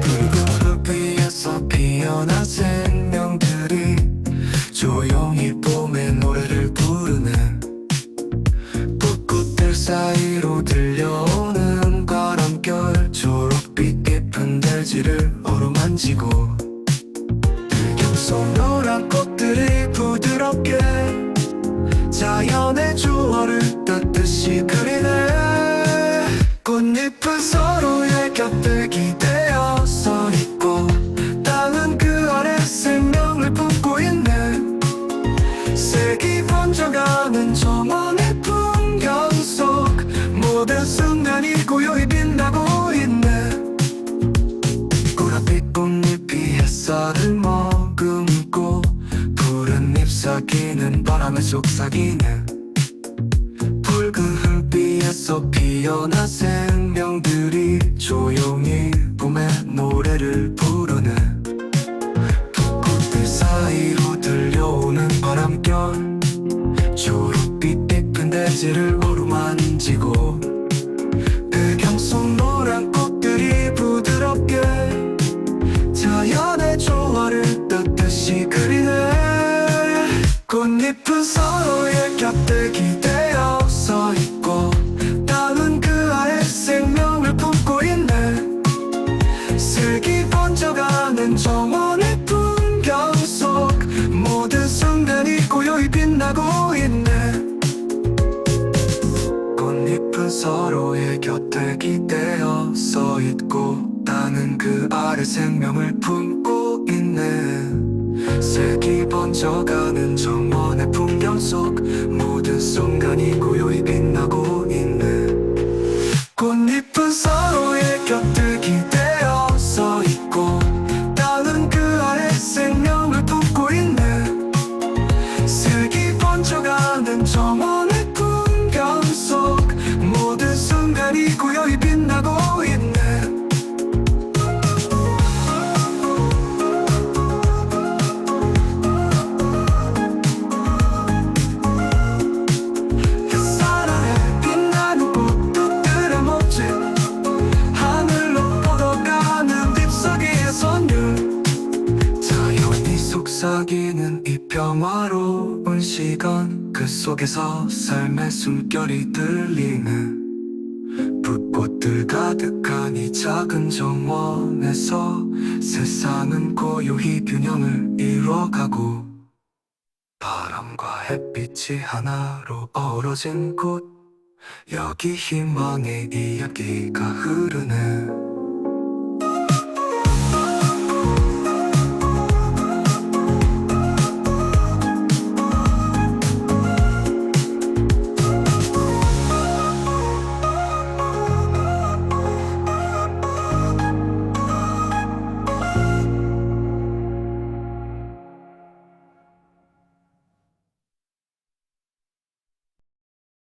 붉은 흙위에서 피어난 생명들이 조용히 봄의 노래를 부르네 붓꽃들 사이로 들려오는 바람결 초록빛 깊은 대지를 어루만지고 들경 속 노란 꽃들이 부드럽게 자연의 조화를 따뜻이 그리 바람에 속삭이네. 붉은 흙비에서 피어난 생명들이 조용히 봄의 노래를 부르네. 붓꽃들 사이로 들려오는 바람결 초록빛 깊은 대지를 번져가는 정원의 풍경 속 모든 순간이 고요히 빛나고 있네. 꽃잎은 서로의 곁에 기대어 서 있고 땅은 그 아래 생명을 품고 있네. 색이 번져가는 정원의 풍경 속 모든 순간이 고요 순간이 고요히 빛나고 있네. 햇살 아래 빛나는 꽃들의 멋진 하늘로 뻗어가는 잎사귀의 선율. 자연이 속삭이는 이 평화로운 시간. 그 속에서 삶의 숨결이 들리는 붓 꽃들 가득한 이 작은 정원에서 세상은 고요히 균형을 이뤄가고 바람과 햇빛이 하나로 어우러진 곳 여기 희망의 이야기가 흐르네